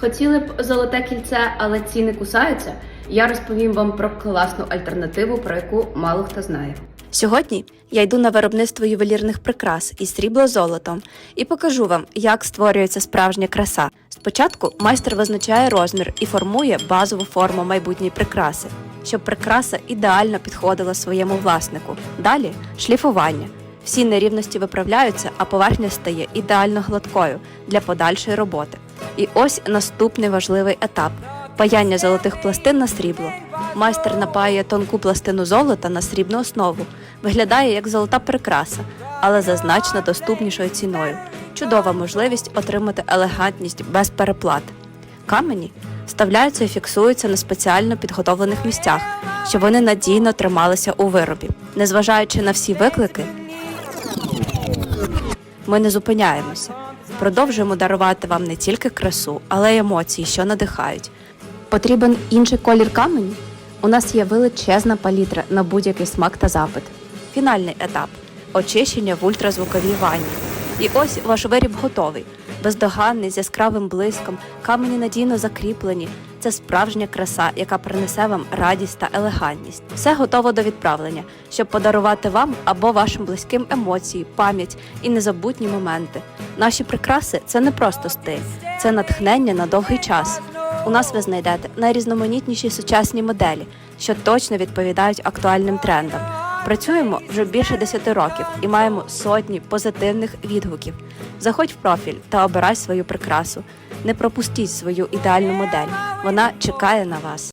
Хотіли б золоте кільце, але ціни кусаються. Я розповім вам про класну альтернативу, про яку мало хто знає. Сьогодні я йду на виробництво ювелірних прикрас із срібло-золотом і покажу вам, як створюється справжня краса. Спочатку майстер визначає розмір і формує базову форму майбутньої прикраси, щоб прикраса ідеально підходила своєму власнику. Далі шліфування. Всі нерівності виправляються, а поверхня стає ідеально гладкою для подальшої роботи. І ось наступний важливий етап паяння золотих пластин на срібло. Майстер напаює тонку пластину золота на срібну основу. Виглядає як золота прикраса, але за значно доступнішою ціною. Чудова можливість отримати елегантність без переплат. Камені вставляються і фіксуються на спеціально підготовлених місцях, щоб вони надійно трималися у виробі. Незважаючи на всі виклики, ми не зупиняємося. Продовжуємо дарувати вам не тільки красу, але й емоції, що надихають. Потрібен інший колір каменю? У нас є величезна палітра на будь-який смак та запит. Фінальний етап очищення в ультразвуковій ванні. І ось ваш виріб готовий. Бездоганний, з яскравим блиском, камені надійно закріплені. Це справжня краса, яка принесе вам радість та елегантність. Все готово до відправлення, щоб подарувати вам або вашим близьким емоції, пам'ять і незабутні моменти. Наші прикраси це не просто стиль, це натхнення на довгий час. У нас ви знайдете найрізноманітніші сучасні моделі, що точно відповідають актуальним трендам. Працюємо вже більше 10 років і маємо сотні позитивних відгуків. Заходь в профіль та обирай свою прикрасу. Не пропустіть свою ідеальну модель. Вона чекає на вас.